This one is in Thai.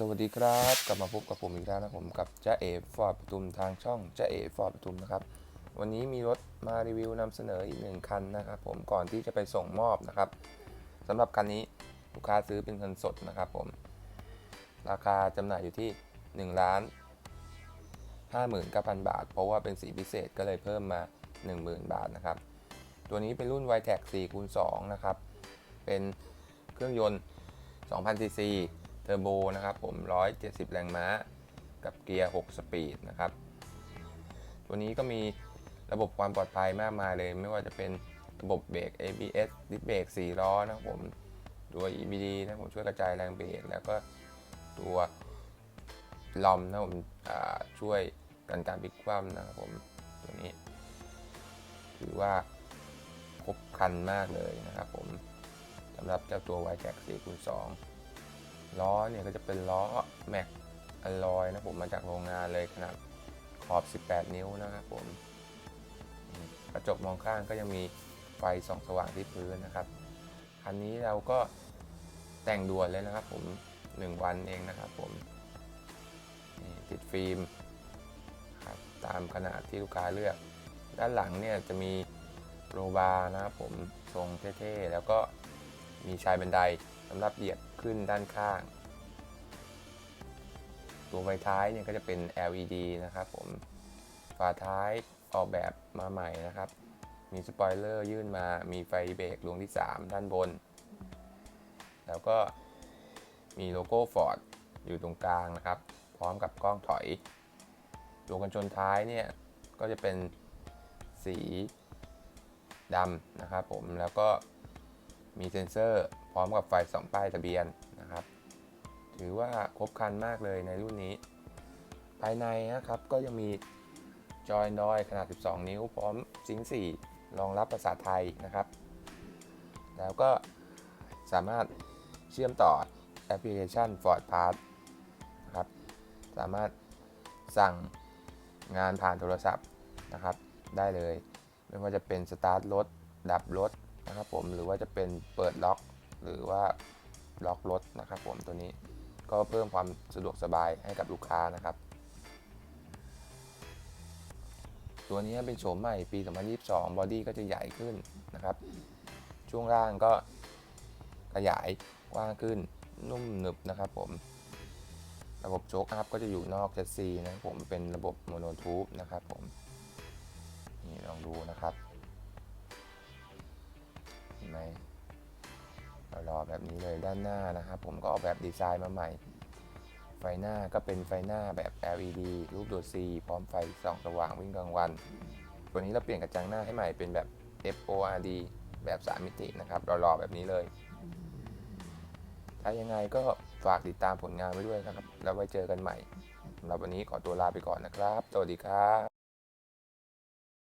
สวัสดีครับ กลับมาพบกับผมอีกแล้วนะผมกับจ้าเอฟอร์ดปทุมทางช่องจ้าเอฟอร์ดปทุมนะครับ วันนี้มีรถมารีวิวนำเสนออีกหนึ่งคันนะครับผมก่อนที่จะไปส่งมอบนะครับสำหรับคันนี้ลูกค้าซื้อเป็นเงินสดนะครับผม ราคาจำหน่ายอยู่ที่1ล้าน59,000 บาท เพราะว่าเป็นสีพิเศษก็เลยเพิ่มมา 10,000 บาทนะครับ ตัวนี้เป็นรุ่น y t e c 4คูณ2นะครับ เป็นเครื่องยนต์2,000ซีซี เทอร์โบนะครับผม 170 แรงม้า กับเกียร์ 6 สปีดนะครับ ตัวนี้ก็มีระบบความปลอดภัยมากมายเลย ไม่ว่าจะเป็นระบบเบรก ABS ดิสเบรก4ล้อนะครับผม ตัว EBD นะผมช่วยกระจายแรงเบรกแล้วก็ตัวลอมนะผมช่วยกันการพลิกคว่ำนะครับผมตัวนี้ ถือว่าครบครันมากเลยนะครับผมสำหรับเจ้าตัว y j a c 4คูณ2 ล้อเนี่ยก็จะเป็นล้อแม็กอลลอยนะผมมาจากโรงงานเลยขนาดขอบ 18 นิ้วนะครับผมอืมกระจกมองข้างก็ยังมีไฟส่องสว่างที่พื้นนะครับคันนี้เราก็แต่งด่วนเลยนะครับผม 1 วันเองนะครับผมนี่ติดฟิล์มครับตามขนาดที่ลูกค้าเลือก ด้านหลังเนี่ยจะมีโรบาร์นะครับผมทรงเท่ๆ แล้วก็มีชายบันได สำหรับเหยียบขึ้นด้านข้าง ตัวไฟท้ายเนี่ยก็จะเป็น LED นะครับผม ฝาท้ายออกแบบมาใหม่นะครับ มีสปอยเลอร์ยื่นมา มีไฟเบรกดวงที่ 3 ด้านบน แล้วก็มีโลโก้ Ford อยู่ตรงกลางนะครับ พร้อมกับกล้องถอยตัวกันชนท้ายเนี่ยก็จะเป็นสีดำนะครับผมแล้วก็ มีเซ็นเซอร์พร้อมกับไฟสองป้ายทะเบียนนะครับ ถือว่าครบครันมากเลยในรุ่นนี้ ภายในนะครับก็ยังมีจอย Android ขนาด 12 นิ้ว พร้อมซิงค์4รองรับภาษาไทยนะครับ แล้วก็สามารถเชื่อมต่อแอปพลิเคชัน Ford Pass นะครับ สามารถสั่งงานผ่านโทรศัพท์นะครับ ได้เลย ไม่ว่าจะเป็นสตาร์ทรถ ดับรถ นะครับผมหรือว่าจะเป็นเปิดล็อก หรือว่าล็อกรถนะครับผมตัวนี้ก็เพิ่มความสะดวกสบายให้กับลูกค้านะครับ ตัวนี้เป็นโฉมใหม่ปี 2022 บอดี้ก็จะใหญ่ขึ้นนะครับ ช่วงล่างก็ขยายกว้างขึ้นนุ่มหนึบนะครับผม ระบบโชคอัพก็จะอยู่นอกแชสซีนะผมเป็นระบบโมโนทูบนะครับผม นี่ลองดูนะครับ อแบบนี้เลยด้านหน้านะครับผมก็ออกแบบดีไซน์มาใหม่ ไฟหน้าก็เป็นไฟหน้าแบบ LED รูปตัว C พร้อมไฟส่องสว่างวิ่งกลางวัน ตัวนี้เราเปลี่ยนกระจังหน้าให้ใหม่เป็นแบบ FORD แบบ 3 มิตินะครับรอๆแบบนี้เลย ถ้ายังไงก็ฝากติดตามผลงานไว้ด้วยนะครับ แล้วไว้เจอกันใหม่สำหรับวันนี้ขอตัวลาไปก่อนนะครับ สวัสดีครับ